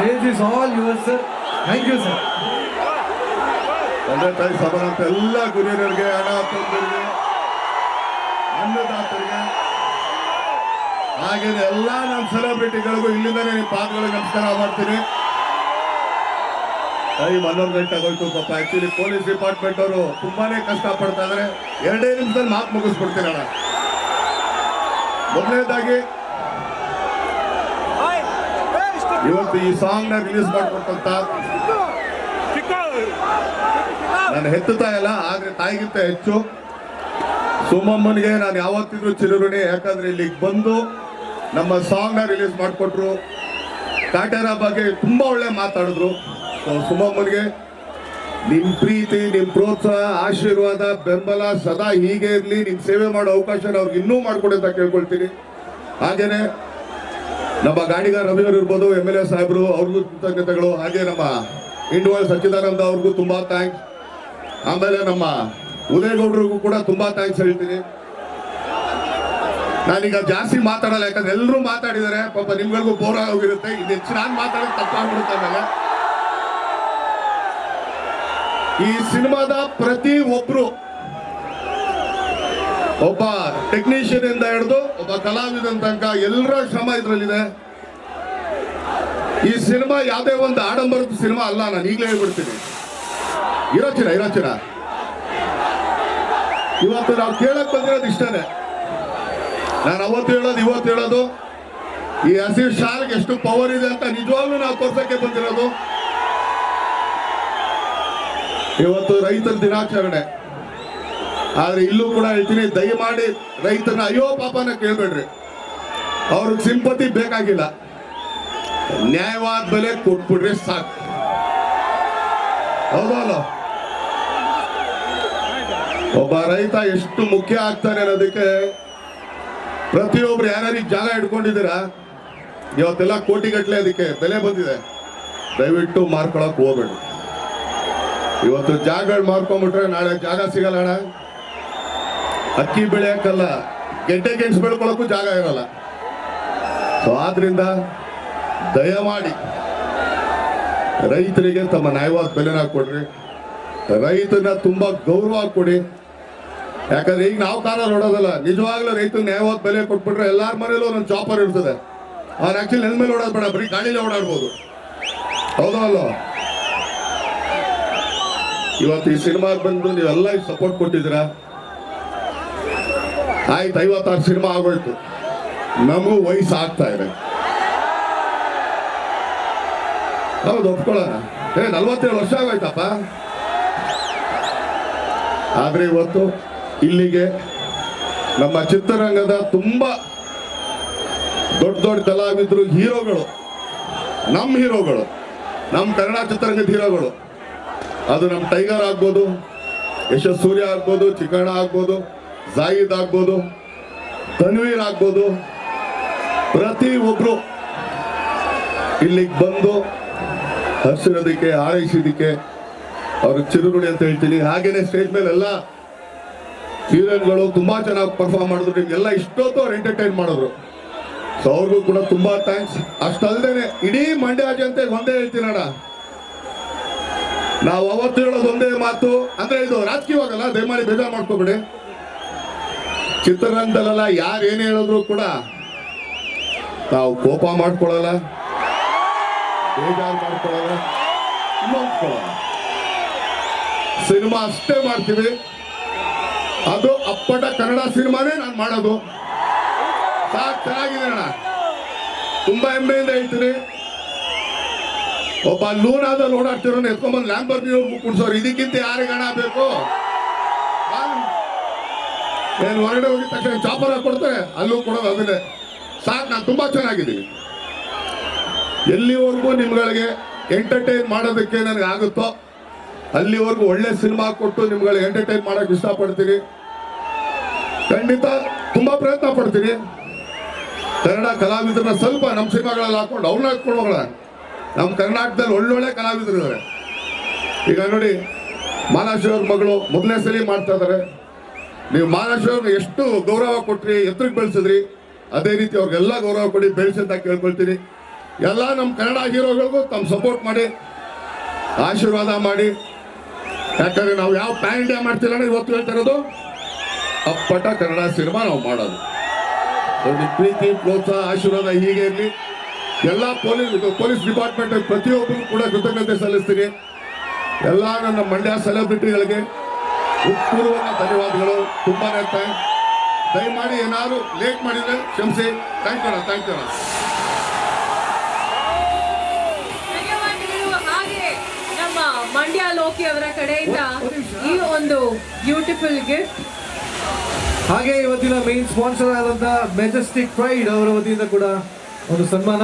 Stage is all your sir thank you sir ತಂದೆ ತಾಯಿ ಸಮಾನಂತ ಎಲ್ಲ ಗುರಿಯರಿಗೆ ಹಣ ಅನ್ನದಾತರಿಗೆ. ಹಾಗೇನೆ ಎಲ್ಲ ನಮ್ಮ ಸೆಲೆಬ್ರಿಟಿಗಳಿಗೂ ಇಲ್ಲಿಂದನೇ ನಿಮ್ಮ ಪಾದಗಳಿಗೆ ನಮಸ್ಕಾರ ಮಾಡ್ತೀನಿ. ಟೈಮ್ ಹನ್ನೊಂದು ಗಂಟೆ ಆಗೋಯ್ತು, ಪಾಪ. ಆಕ್ಚುಲಿ ಪೊಲೀಸ್ ಡಿಪಾರ್ಟ್ಮೆಂಟ್ ಅವರು ತುಂಬಾನೇ ಕಷ್ಟ ಪಡ್ತಾ ಇದಾರೆ. ಎರಡೇ ನಿಮಿಷದಲ್ಲಿ ಮಾತು ಮುಗಿಸ್ಬಿಡ್ತೀರಣ್ಣ ಮೊದಲನೇದಾಗಿ ಇವತ್ತು ಈ ಸಾಂಗ್ನ ರಿಲೀಸ್ ಮಾಡ್ಕೊಟ್ಟಂತ ನಾನು ಹೆತ್ತುತ್ತಾ ಇಲ್ಲ, ಆದ್ರೆ ತಾಯಿಗಿಂತ ಹೆಚ್ಚು. ಸುಮಮ್ಮನಿಗೆ ನಾನು ಯಾವತ್ತಿದ್ರು ಚಿರುರುಣಿ ಯಾಕಂದ್ರೆ ಇಲ್ಲಿಗೆ ಬಂದು ನಮ್ಮ ಸಾಂಗ್ನ ರಿಲೀಸ್ ಮಾಡಿಕೊಟ್ರು. ಕಾಟೇರ ಬಗ್ಗೆ ತುಂಬಾ ಒಳ್ಳೆ ಮಾತಾಡಿದ್ರು. ಸುಮಮ್ಮನಿಗೆ ನಿಮ್ ಪ್ರೀತಿ ನಿಮ್ ಪ್ರೋತ್ಸಾಹ, ಆಶೀರ್ವಾದ, ಬೆಂಬಲ ಸದಾ ಹೀಗೆ ಇರ್ಲಿ. ನಿಮ್ ಸೇವೆ ಮಾಡೋ ಅವಕಾಶ ಅವ್ರಿಗೆ ಇನ್ನೂ ಮಾಡ್ಕೊಡಿ ಅಂತ ಕೇಳ್ಕೊಳ್ತೀನಿ. ಹಾಗೇನೆ ನಮ್ಮ ಗಾಡಿಗ ರವಿಯವರು ಇರ್ಬೋದು ಎಂ ಎಲ್ ಎ ಸಾಹೇಬರು, ಅವ್ರಿಗೂ ಕೃತಜ್ಞತೆಗಳು. ಹಾಗೆ ನಮ್ಮ ಇಂಡುವಲ್ ಸಚ್ಚಿದಾನಂದ ಅವ್ರಿಗೂ ತುಂಬಾ ಥ್ಯಾಂಕ್ಸ್ ಆಮೇಲೆ ನಮ್ಮ ಉದಯಗೌಡರಿಗೂ ಕೂಡ ತುಂಬಾ ಥ್ಯಾಂಕ್ಸ್ ಹೇಳ್ತೀನಿ. ನಾನೀಗ ಜಾಸ್ತಿ ಮಾತಾಡಲ್ಲ, ಯಾಕಂದ್ರೆ ಎಲ್ಲರೂ ಮಾತಾಡಿದ್ದಾರೆ. ಪಾಪ ನಿಮ್ಗಳಿಗೂ ಬೋರ್ ಆಗೋಗಿರುತ್ತೆ. ಇದು ಹೆಚ್ಚು ನಾನು ಮಾತಾಡೋದು ತಪ್ಪಾಗ್ಬಿಡುತ್ತೆ ಈ ಸಿನಿಮಾದ ಪ್ರತಿ ಒಬ್ರು ಒಬ್ಬ ಟೆಕ್ನಿಷಿಯನ್ ಇಂದ ಹಿಡಿದು ಒಬ್ಬ ಕಲಾವಿದನ ತನಕ ಎಲ್ಲರ ಶ್ರಮ ಇದ್ರಲ್ಲಿದೆ. ಈ ಸಿನಿಮಾ ಯಾವುದೇ ಒಂದು ಆಡಂಬರದ ಸಿನಿಮಾ ಅಲ್ಲ, ನಾನು ಈಗಲೇ ಹೇಳ್ಬಿಡ್ತೀನಿ. ಇರೋಚಿರ ಇರೋಚಿರ. ಇವತ್ತು ನಾವು ಕೇಳಕ್ ಬಂದಿರೋದು ಇಷ್ಟನೇ. ನಾನು ಅವತ್ತು ಹೇಳೋದು, ಇವತ್ತು ಹೇಳೋದು, ಈ ಹಸಿರು ಶಾಲ್ಗೆ ಎಷ್ಟು ಪವರ್ ಇದೆ ಅಂತ ನಿಜವಾಗ್ಲೂ ನಾವು ತೋರ್ಸಕ್ಕೆ ಬಂದಿರೋದು. ಇವತ್ತು ರೈತರ ದಿನಾಚರಣೆ. ಆದ್ರೆ ಇಲ್ಲೂ ಕೂಡ ಹೇಳ್ತೀನಿ, ದಯಮಾಡಿ ರೈತರನ್ನ, ಅಯ್ಯೋ ಪಾಪನ ಕೇಳ್ಬೇಡ್ರಿ. ಅವ್ರಿಗೆ ಸಿಂಪತಿ ಬೇಕಾಗಿಲ್ಲ. ನ್ಯಾಯವಾದ ಬೆಲೆ ಕೊಟ್ಬಿಡ್ರಿ ಸಾಕು. ಹೌದಲ್ಲ? ಒಬ್ಬ ರೈತ ಎಷ್ಟು ಮುಖ್ಯ ಆಗ್ತಾನೆ ಅನ್ನೋದಕ್ಕೆ ಪ್ರತಿಯೊಬ್ರು ಯಾರ್ಯಾರಿಗೆ ಜಾಗ ಇಟ್ಕೊಂಡಿದ್ದೀರಾ? ಇವತ್ತೆಲ್ಲ ಕೋಟಿಗಟ್ಟಲೆ ಅದಕ್ಕೆ ಬೆಲೆ ಬಂದಿದೆ. ದಯವಿಟ್ಟು ಮಾರ್ಕೊಳಕ್ ಹೋಗ್ಬೇಡಿ. ಇವತ್ತು ಜಾಗಗಳು ಮಾರ್ಕೊಂಡ್ಬಿಟ್ರೆ ನಾಳೆ ಜಾಗ ಸಿಗಲ್ಲ ಅಣ್ಣ. ಅಕ್ಕಿ ಬೆಳೆಯಕ್ಕಲ್ಲ, ಗೆಡ್ಡೆ ಗೆಣಸು ಬೆಳ್ಕೊಳಕ್ಕೂ ಜಾಗ ಇರಲ್ಲ. ಸೊ ಆದ್ರಿಂದ ದಯಮಾಡಿ ರೈತರಿಗೆ ತಮ್ಮ ನ್ಯಾಯವಾದ ಬೆಲೆನ ಕೊಡ್ರಿ. ರೈತನ ತುಂಬಾ ಗೌರವ ಕೊಡಿ. ಯಾಕಂದ್ರೆ ಈಗ ನಾವು ಕಾಲ ನೋಡೋದಲ್ಲ, ನಿಜವಾಗ್ಲೂ ರೈತನ ನ್ಯಾಯವಾದ ಬೆಲೆ ಕೊಟ್ಬಿಟ್ರೆ ಎಲ್ಲಾರ ಮನೇಲೂ ಒಂದೊಂದು ಚಾಪರ್ ಇರ್ತದೆ. ಅವ್ರು ಆಕ್ಚುಲಿ ನೆಲ ಮೇಲೆ ಓಡಾಡ್ಬೇಡ ಬರೀ ಗಾಳಿಲೇ ಓಡಾಡ್ಬೋದು. ಹೌದಾ ಅಲ್ಲೋ? ಇವತ್ತು ಈ ಸಿನಿಮಾಗೆ ಬಂದು ನೀವೆಲ್ಲ ಸಪೋರ್ಟ್ ಕೊಟ್ಟಿದ್ದೀರಾ? ಆಯ್ತು, ಐವತ್ತಾರು ಸಿನಿಮಾ ಆಗೋಯ್ತು ನಮಗೂ ವಯಸ್ಸು ಆಗ್ತಾ ಇದೆ. ಹೌದು, ಒಪ್ಕೊಳ್ಳೋಣ. ಏ, ನಲ್ವತ್ತೇಳು ವರ್ಷ ಆಗೋಯ್ತಪ್ಪ. ಆದ್ರೆ ಇವತ್ತು ಇಲ್ಲಿಗೆ ನಮ್ಮ ಚಿತ್ರರಂಗದ ತುಂಬಾ ದೊಡ್ಡ ದೊಡ್ಡ ಕಲಾವಿದರು ಹೀರೋಗಳು ನಮ್ಮ ಹೀರೋಗಳು ನಮ್ಮ ಕನ್ನಡ ಚಿತ್ರರಂಗದ ಹೀರೋಗಳು. ಅದು ನಮ್ಮ ಟೈಗರ್ ಆಗ್ಬೋದು ಯಶಸ್ ಸೂರ್ಯ ಆಗ್ಬೋದು, ಚಿಕ್ಕಣ್ಣ ಆಗ್ಬೋದು ಜಾಹಿದ್ ಆಗ್ಬೋದು, ತನ್ವೀರ್ ಆಗ್ಬೋದು, ಪ್ರತಿ ಒಬ್ರು ಇಲ್ಲಿಗೆ ಬಂದು ಹಸಿರೋದಿಕ್ಕೆ ಆರೈಸಿದಕ್ಕೆ ಅವ್ರ ಚಿರುಗುಡಿ ಅಂತ ಹೇಳ್ತೀನಿ. ಹಾಗೇನೆ ಸ್ಟೇಜ್ ಮೇಲೆ ಎಲ್ಲ ಹೀರೋಯಿನ್ಗಳು ತುಂಬಾ ಚೆನ್ನಾಗಿ ಪರ್ಫಾರ್ಮ್ ಮಾಡಿದ್ರು. ನಿಮ್ಗೆಲ್ಲ ಇಷ್ಟೊತ್ತು ಅವ್ರು ಎಂಟರ್ಟೈನ್ ಮಾಡಿದ್ರು ಸೊ ಅವ್ರಿಗೂ ಕೂಡ ತುಂಬಾ ಥ್ಯಾಂಕ್ಸ್ ಅಷ್ಟಲ್ದೇನೆ, ಇಡೀ ಮಂಡ್ಯ ಜನತೆ ಒಂದೇ ಹೇಳ್ತೀನಣ್ಣ ನಾವು ಅವತ್ತು ಹೇಳೋದು ಒಂದೇ ಮಾತು. ಅಂದ್ರೆ ಇದು ರಾಜಕೀಯವಾಗಲ್ಲ ದಯಮಾಡಿ ಬೇಜಾರು ಮಾಡ್ಕೋಬೇಡಿ. ಚಿತ್ರರಂಗದಲ್ಲೆಲ್ಲ ಯಾರು ಏನು ಹೇಳಿದ್ರು ಕೂಡ ನಾವು ಕೋಪ ಮಾಡ್ಕೊಳ್ಳಲ್ಲ, ಬೇಜಾರು ಮಾಡ್ಕೊಳ್ಳಲ್ಲ, ನೋಡ್ಕೊಳ್ಳಲ್ಲ. ಸಿನಿಮಾ ಅಷ್ಟೇ ಮಾಡ್ತೀವಿ. ಅದು ಅಪ್ಪಟ ಕನ್ನಡ ಸಿನಿಮಾನೇ ನಾನು ಮಾಡೋದು. ಸಾಕು ಚೆನ್ನಾಗಿದೆ ಅಣ್ಣ. ತುಂಬಾ ಹೆಮ್ಮೆಯಿಂದ ಹೇಳ್ತೀನಿ. ಒಬ್ಬ ಲೂನಾದಲ್ಲಿ ಓಡಾಡ್ತಿರೋ ಎತ್ಕೊಂಡ್ಬಂದು ಲ್ಯಾಂಬರ್ ಕುಡ್ಸೋರು, ಇದಕ್ಕಿಂತ ಯಾರಿಗೆ ಹಣ ಬೇಕು? ಏನ್ ಹೊರಗಡೆ ಹೋಗಿದ ತಕ್ಷಣ ಚಾಪರ ಕೊಡ್ತಾರೆ ಅಲ್ಲೂ ಕೊಡೋದು ಅದನ್ನೇ. ಸಾರ್ ನಾನು ತುಂಬಾ ಚೆನ್ನಾಗಿದ್ದೀನಿ. ಎಲ್ಲಿವರೆಗೂ ನಿಮ್ಗಳಿಗೆ ಎಂಟರ್ಟೈನ್ ಮಾಡೋದಕ್ಕೆ ನನಗೆ ಆಗುತ್ತೋ, ಅಲ್ಲಿವರೆಗೂ ಒಳ್ಳೆ ಸಿನಿಮಾ ಕೊಟ್ಟು ನಿಮ್ಗಳಿಗೆ ಎಂಟರ್ಟೈನ್ ಮಾಡಕ್ ಇಷ್ಟಪಡ್ತೀನಿ. ಖಂಡಿತ ತುಂಬಾ ಪ್ರಯತ್ನ ಪಡ್ತೀನಿ. ಕನ್ನಡ ಕಲಾವಿದರನ್ನ ಸ್ವಲ್ಪ ನಮ್ಮ ಸಿನಿಮಾಗಳಲ್ಲಿ ಹಾಕೊಂಡು ಅವ್ರನ್ನ ಹಾಕೊಂಡು ಹೋಗೋಣ ನಮ್ಮ ಕರ್ನಾಟಕದಲ್ಲಿ ಒಳ್ಳೊಳ್ಳೆ ಕಲಾವಿದರು ಇದ್ದಾರೆ ಈಗ ನೋಡಿ, ಮಾಲಾಶಿ ಅವ್ರ ಮಗಳು ಮೊದಲನೇ ಸಲ ಮಾಡ್ತಾ ಇದ್ದಾರೆ ನೀವು ಮಹಾರಾಷ್ಟ್ರ ಎಷ್ಟು ಗೌರವ ಕೊಟ್ರಿ, ಎತ್ತರಕ್ಕೆ ಬೆಳೆಸಿದ್ರಿ, ಅದೇ ರೀತಿ ಅವ್ರಿಗೆಲ್ಲ ಗೌರವ ಕೊಡಿ, ಬೆಳೆಸಿ ಅಂತ ಕೇಳ್ಕೊಳ್ತೀನಿ. ಎಲ್ಲ ನಮ್ಮ ಕನ್ನಡ ಹೀರೋಗಳಿಗೂ ತಮ್ಮ ಸಪೋರ್ಟ್ ಮಾಡಿ, ಆಶೀರ್ವಾದ ಮಾಡಿ. ಯಾಕಂದ್ರೆ ನಾವು ಯಾವ ಪ್ಯಾನ್ ಇಂಡಿಯಾ ಮಾಡ್ತಿಲ್ಲ ಇವತ್ತು ಹೇಳ್ತಾ ಇರೋದು, ಅಪ್ಪಟ ಕನ್ನಡ ಸಿನಿಮಾ ನಾವು ಮಾಡೋದು. ಪ್ರೀತಿ, ಪ್ರೋತ್ಸಾಹ, ಆಶೀರ್ವಾದ ಹೀಗೆ ಇರಲಿ. ಎಲ್ಲ ಪೊಲೀಸ್ ಪೊಲೀಸ್ ಡಿಪಾರ್ಟ್ಮೆಂಟ್ ಪ್ರತಿಯೊಬ್ಬರು ಕೂಡ ಕೃತಜ್ಞತೆ ಸಲ್ಲಿಸ್ತೀನಿ. ಎಲ್ಲ ನನ್ನ ಮಂಡ್ಯ ಸೆಲೆಬ್ರಿಟಿಗಳಿಗೆ ಉತ್ಪೂರ್ವಕ ಧನ್ಯವಾದಗಳು. ತುಂಬಾನೇ ಥ್ಯಾಂಕ್ಸ್ ದಯಮಾಡಿ ಏನಾದ್ರು ಲೇಟ್ ಮಾಡಿದ್ರೆ ಕ್ಷಮಿಸಿ. ಥ್ಯಾಂಕ್ ಯು ಥ್ಯಾಂಕ್ ಯು ಧನ್ಯವಾದಗಳು. ಹಾಗೆ ನಮ್ಮ ಮಂಡ್ಯ ಲೋಕಿ ಅವರ ಕಡೆಯಿಂದ ಈ ಒಂದು ಬ್ಯೂಟಿಫುಲ್ ಗಿಫ್ಟ್ ಹಾಗೆ ಇವತ್ತಿನ ಮೇನ್ ಸ್ಪಾನ್ಸರ್ ಆದಂತಹ ಮೆಜೆಸ್ಟಿಕ್ ಪ್ರೈಡ್ ಅವರ ವತಿಯಿಂದ ಕೂಡ ಒಂದು ಸನ್ಮಾನ.